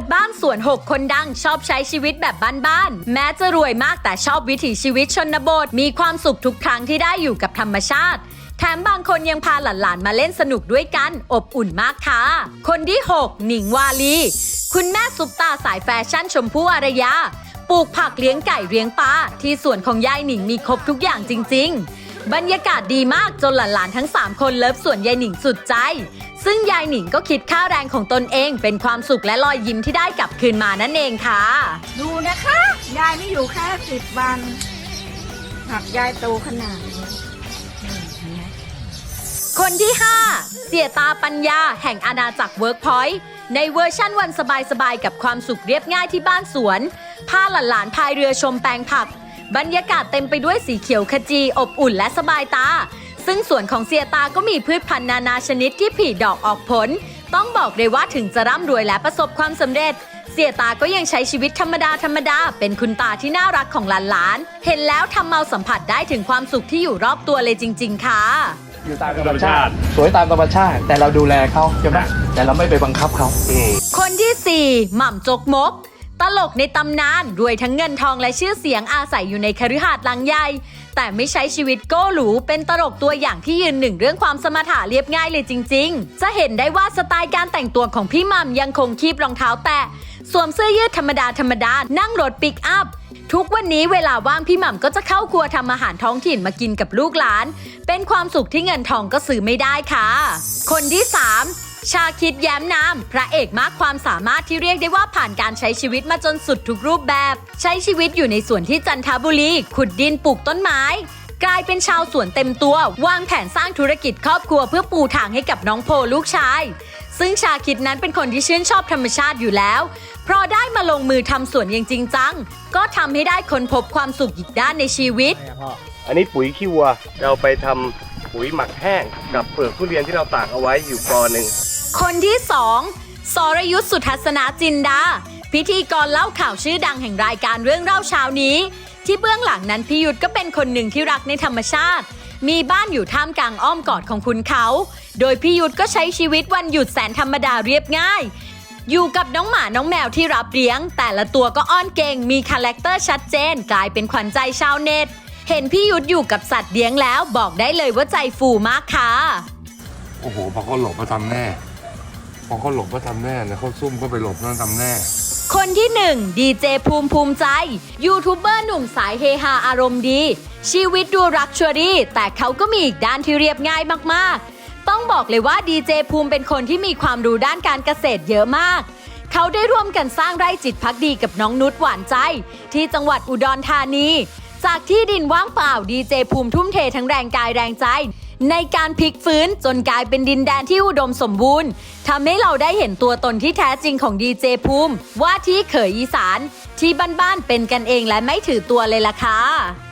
ดบ้านสวน 6 คนดังชอบใช้ชีวิตแบบบ้านๆ แม้จะรวยมากแต่ชอบวิถีชีวิตชนบท มีความสุขทุกครั้งที่ได้อยู่กับธรรมชาติแถมบางคนยังพาหลานๆ มาเล่นสนุกด้วยกัน อบอุ่นมากค่ะ คนที่ 6 หนิงวาลี คุณแม่ซุปตาสายแฟชั่นชมพู่อารยา ปลูกผักเลี้ยงไก่เลี้ยงปลาที่สวนของยายหนิงมีครบทุกอย่างจริง ๆ บรรยากาศดีมากจนหลานๆ ทั้ง 3 คนเลิฟสวนยายหนิงสุดใจ ซึ่งยายหนิงก็คิดค่าแรงของตนเองเป็นความสุขและรอยยิ้มที่ได้กลับคืนมานั่นเองค่ะ ดูนะคะ ยายไม่อยู่แค่สิบวันหักยายโตขนาดนี้คนที่ 5 เสียตาปัญญาแห่งอาณาจักรเวิร์กพอยต์ในเวอร์ชั่นวันสบายๆ กับความสุขเรียบง่ายที่บ้านสวน พาหลานๆพายเรือชมแปลงผัก บรรยากาศเต็มไปด้วยสีเขียวขจีอบอุ่นและสบายตา ซึ่งสวนของเสียตาก็มีพืชพันธุ์นานาชนิดที่ผลิดอกออกผล ต้องบอกเลยว่าถึงจะร่ำรวยและประสบความสำเร็จ เสียตาก็ยังใช้ชีวิตธรรมดาธรรมดา เป็นคุณตาที่น่ารักของหลานๆ เห็นแล้วทำเมาสัมผัสได้ถึงความสุขที่อยู่รอบตัวเลยจริง ๆ ค่ะ อยู่ตามธรรมชาติ สวยตามธรรมชาติ แต่เราดูแลเขาใช่ไหมแต่เราไม่ไปบังคับเขา คนที่4หม่ำจกมก ตลกในตำนานรวยทั้งเงินทองและชื่อเสียงอาศัยอยู่ในคฤหาสน์หลังใหญ่ แต่ไม่ใช้ชีวิตโก้หรูเป็นตลกตัวอย่างที่ยืนหนึ่งเรื่องความสมถะเรียบง่ายเลยจริง ๆ จะเห็นได้ว่าสไตล์การแต่งตัวของพี่หม่ำยังคงคีบรองเท้าแตะสวมเสื้อยืดธรรมดาธรรมดานั่งรถปิกอัพ ทุกวันนี้เวลาว่างพี่หม่ำก็จะเข้าครัวทำอาหารท้องถิ่นมากินกับลูกหลาน เป็นความสุขที่เงินทองก็ซื้อไม่ได้ค่ะ คนที่ 3 ชาคิดแย้มนามพระเอกมากความสามารถที่เรียกได้ว่าผ่านการใช้ชีวิตมาจนสุดทุกรูปแบบ ใช้ชีวิตอยู่ในสวนที่จันทบุรี ขุดดินปลูกต้นไม้ กลายเป็นชาวสวนเต็มตัว วางแผนสร้างธุรกิจครอบครัวเพื่อปูทางให้กับน้องโพลูกชาย ซึ่งชาคิดนั้นเป็นคนที่ชื่นชอบธรรมชาติอยู่แล้ว เพราะได้มาลงมือทำสวนอย่างจริงจัง ก็ทำให้ได้ค้นพบความสุขอีกด้านในชีวิต อันนี้ปุ๋ยขี้วัวเราไปทำปุ๋ยหมักแห้งกับเปลือกทุเรียนที่เราตากเอาไว้อยู่กอหนึ่ง คนที่สองสรยุทธสุทัศนาจินดา พิธีกรเล่าข่าวชื่อดังแห่งรายการเรื่องเล่าเช้านี้ ที่เบื้องหลังนั้นพี่ยุทธก็เป็นคนหนึ่งที่รักในธรรมชาติ มีบ้านอยู่ท่ามกลางอ้อมกอดของคุณเขา โดยพี่ยุทธก็ใช้ชีวิตวันหยุดแสนธรรมดาเรียบง่าย อยู่กับน้องหมาน้องแมวที่รับเลี้ยง แต่ละตัวก็อ้อนเก่งมีคาแรคเตอร์ชัดเจน กลายเป็นขวัญใจชาวเน็ตเห็นพี่ยุทธอยู่กับสัตว์เลี้ยงแล้ว บอกได้เลยว่าใจฟูมากค่ะ โอ้โหพอเขาหลบก็ทำแน่ พอเขาหลบก็ทำแน่นะเขาซุ่มก็ไปหลบนั่นทำแน่ คนที่หนึ่งดีเจภูมิภูมิใจ ยูทูบเบอร์หนุ่มสายเฮฮาอารมณ์ดี ชีวิตดูรักชัวรี่ แต่เขาก็มีอีกด้านที่เรียบง่ายมากๆ ต้องบอกเลยว่าดีเจภูมิเป็นคนที่มีความรู้ด้านการเกษตรเยอะมาก เขาได้ร่วมกันสร้างไร่จิตพักดีกับน้องนุชหวานใจ ที่จังหวัดอุดรธานี จากที่ดินว่างเปล่าดีเจภูมิทุ่มเททั้งแรงกายแรงใจ ในการพลิกฟื้นจนกลายเป็นดินแดนที่อุดมสมบูรณ์ทำให้เราได้เห็นตัวตนที่แท้จริงของดีเจภูมิ ว่าที่เขยอีสาน ที่บ้านๆเป็นกันเองและไม่ถือตัวเลยล่ะค่ะ